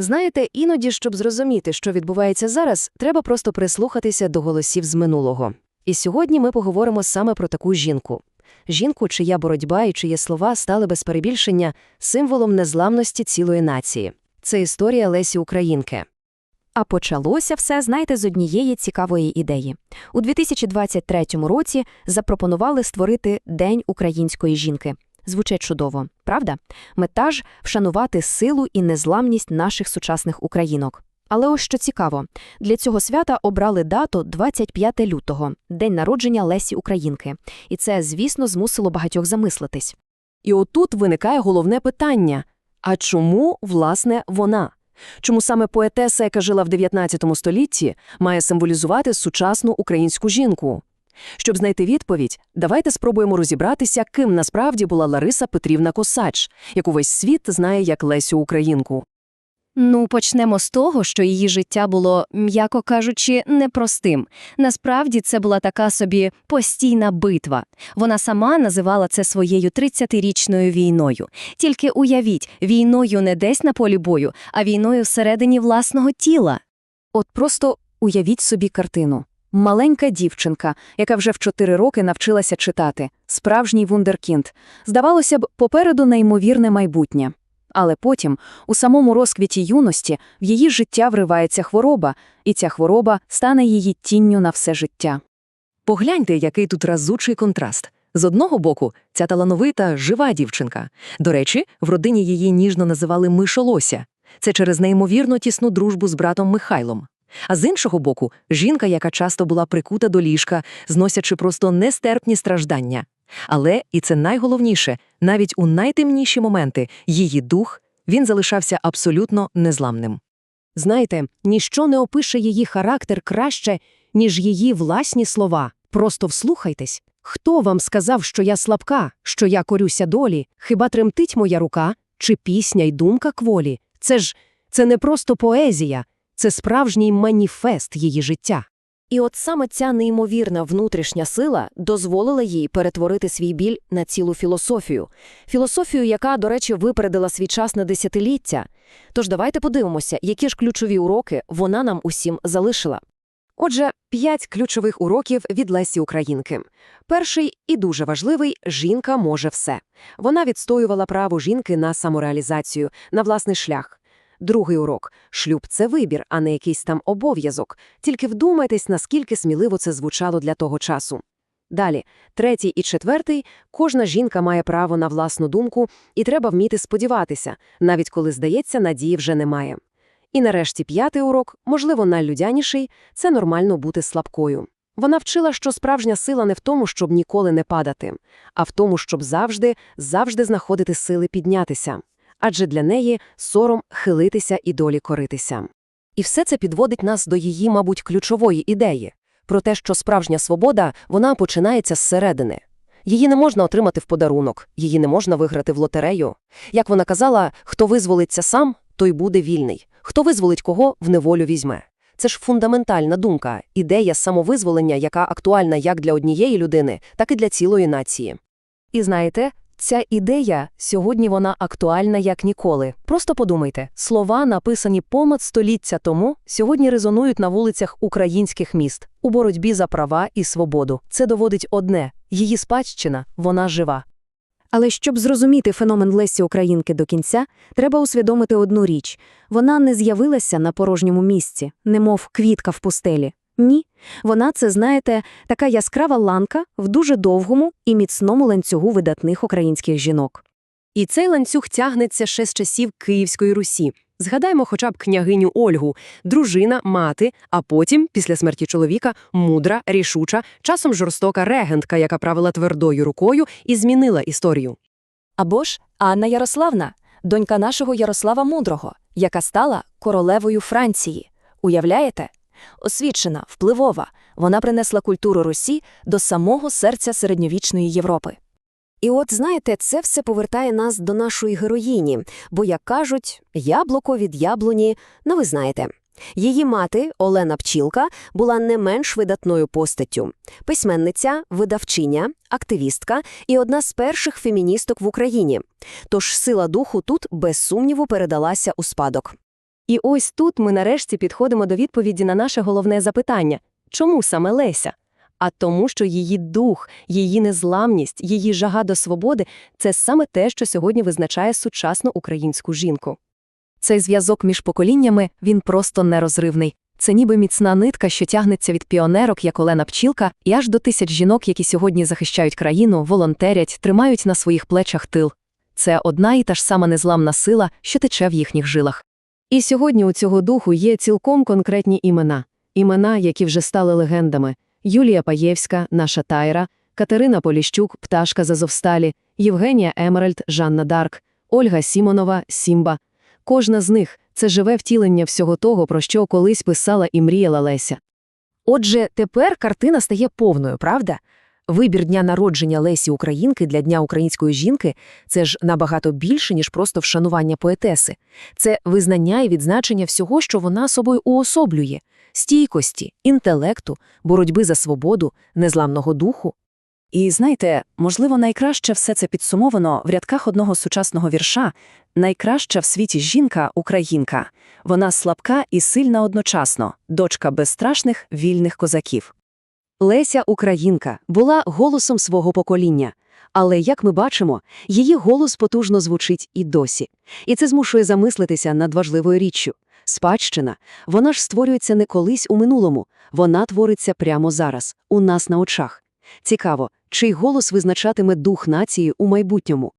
Знаєте, іноді, щоб зрозуміти, що відбувається зараз, треба просто прислухатися до голосів з минулого. І сьогодні ми поговоримо саме про таку жінку. Жінку, чия боротьба і чиї слова стали без перебільшення символом незламності цілої нації. Це історія Лесі Українки. А почалося все, знаєте, з однієї цікавої ідеї. У 2023 році запропонували створити День української жінки. Звучить чудово, правда? Мета ж – вшанувати силу і незламність наших сучасних українок. Але ось що цікаво, для цього свята обрали дату 25 лютого, день народження Лесі Українки. І це, звісно, змусило багатьох замислитись. І отут виникає головне питання – а чому, власне, вона? Чому саме поетеса, яка жила в 19 столітті, має символізувати сучасну українську жінку? Щоб знайти відповідь, давайте спробуємо розібратися, ким насправді була Лариса Петрівна Косач, яку весь світ знає як Лесю Українку. Ну, почнемо з того, що її життя було, м'яко кажучи, непростим. Насправді це була така собі постійна битва. Вона сама називала це своєю 30-річною війною. Тільки уявіть, війною не десь на полі бою, а війною всередині власного тіла. От просто уявіть собі картину. Маленька дівчинка, яка вже в чотири роки навчилася читати, справжній вундеркінд. Здавалося б, попереду неймовірне майбутнє. Але потім, у самому розквіті юності, в її життя вривається хвороба, і ця хвороба стане її тінню на все життя. Погляньте, який тут разучий контраст. З одного боку, ця талановита, жива дівчинка. До речі, в родині її ніжно називали Мишолося. Це через неймовірно тісну дружбу з братом Михайлом. А з іншого боку, жінка, яка часто була прикута до ліжка, зносячи просто нестерпні страждання. Але, і це найголовніше, навіть у найтемніші моменти її дух, він залишався абсолютно незламним. Знаєте, ніщо не опише її характер краще, ніж її власні слова. Просто вслухайтесь. Хто вам сказав, що я слабка, що я корюся долі? Хіба тремтить моя рука? Чи пісня й думка кволі? Це ж це не просто поезія, це справжній маніфест її життя. І от саме ця неймовірна внутрішня сила дозволила їй перетворити свій біль на цілу філософію. Філософію, яка, до речі, випередила свій час на десятиліття. Тож давайте подивимося, які ж ключові уроки вона нам усім залишила. Отже, п'ять ключових уроків від Лесі Українки. Перший і дуже важливий – жінка може все. Вона відстоювала право жінки на самореалізацію, на власний шлях. Другий урок – шлюб – це вибір, а не якийсь там обов'язок. Тільки вдумайтесь, наскільки сміливо це звучало для того часу. Далі, третій і четвертий – кожна жінка має право на власну думку, і треба вміти сподіватися, навіть коли, здається, надії вже немає. І нарешті п'ятий урок, можливо, найлюдяніший – це нормально бути слабкою. Вона вчила, що справжня сила не в тому, щоб ніколи не падати, а в тому, щоб завжди, завжди знаходити сили піднятися адже для неї сором хилитися і долі коритися. І все це підводить нас до її, мабуть, ключової ідеї про те, що справжня свобода вона починається зсередини. Її не можна отримати в подарунок, її не можна виграти в лотерею. Як вона казала, хто визволиться сам, той буде вільний, хто визволить кого в неволю візьме. Це ж фундаментальна думка, ідея самовизволення, яка актуальна як для однієї людини, так і для цілої нації. І знаєте, Ця ідея сьогодні вона актуальна як ніколи. Просто подумайте, слова, написані понад століття тому, сьогодні резонують на вулицях українських міст у боротьбі за права і свободу. Це доводить одне її спадщина, вона жива. Але щоб зрозуміти феномен Лесі Українки до кінця, треба усвідомити одну річ вона не з'явилася на порожньому місці, немов квітка в пустелі. Ні, вона це, знаєте, така яскрава ланка в дуже довгому і міцному ланцюгу видатних українських жінок. І цей ланцюг тягнеться ще з часів Київської Русі. Згадаймо хоча б княгиню Ольгу, дружина, мати, а потім, після смерті чоловіка, мудра, рішуча, часом жорстока регентка, яка правила твердою рукою і змінила історію. Або ж Анна Ярославна, донька нашого Ярослава Мудрого, яка стала королевою Франції. Уявляєте? Освічена, впливова, вона принесла культуру Русі до самого серця середньовічної Європи. І от знаєте, це все повертає нас до нашої героїні, бо, як кажуть, яблуко від яблуні, ну ви знаєте. Її мати, Олена Пчілка, була не менш видатною постаттю письменниця, видавчиня, активістка і одна з перших феміністок в Україні. Тож сила духу тут, без сумніву, передалася у спадок. І ось тут ми нарешті підходимо до відповіді на наше головне запитання – чому саме Леся? А тому, що її дух, її незламність, її жага до свободи – це саме те, що сьогодні визначає сучасну українську жінку. Цей зв'язок між поколіннями, він просто нерозривний. Це ніби міцна нитка, що тягнеться від піонерок, як Олена Пчілка, і аж до тисяч жінок, які сьогодні захищають країну, волонтерять, тримають на своїх плечах тил. Це одна і та ж сама незламна сила, що тече в їхніх жилах. І сьогодні у цього духу є цілком конкретні імена. Імена, які вже стали легендами. Юлія Паєвська, наша Тайра, Катерина Поліщук, Пташка з Азовсталі, Євгенія Емеральд, Жанна Дарк, Ольга Сімонова, Сімба. Кожна з них – це живе втілення всього того, про що колись писала і мріяла Леся. Отже, тепер картина стає повною, правда? Вибір дня народження Лесі Українки для Дня української жінки – це ж набагато більше, ніж просто вшанування поетеси. Це визнання і відзначення всього, що вона собою уособлює – стійкості, інтелекту, боротьби за свободу, незламного духу. І знаєте, можливо, найкраще все це підсумовано в рядках одного сучасного вірша «Найкраща в світі жінка – українка. Вона слабка і сильна одночасно, дочка безстрашних вільних козаків». Леся Українка була голосом свого покоління. Але, як ми бачимо, її голос потужно звучить і досі. І це змушує замислитися над важливою річчю. Спадщина, вона ж створюється не колись у минулому, вона твориться прямо зараз, у нас на очах. Цікаво, чий голос визначатиме дух нації у майбутньому.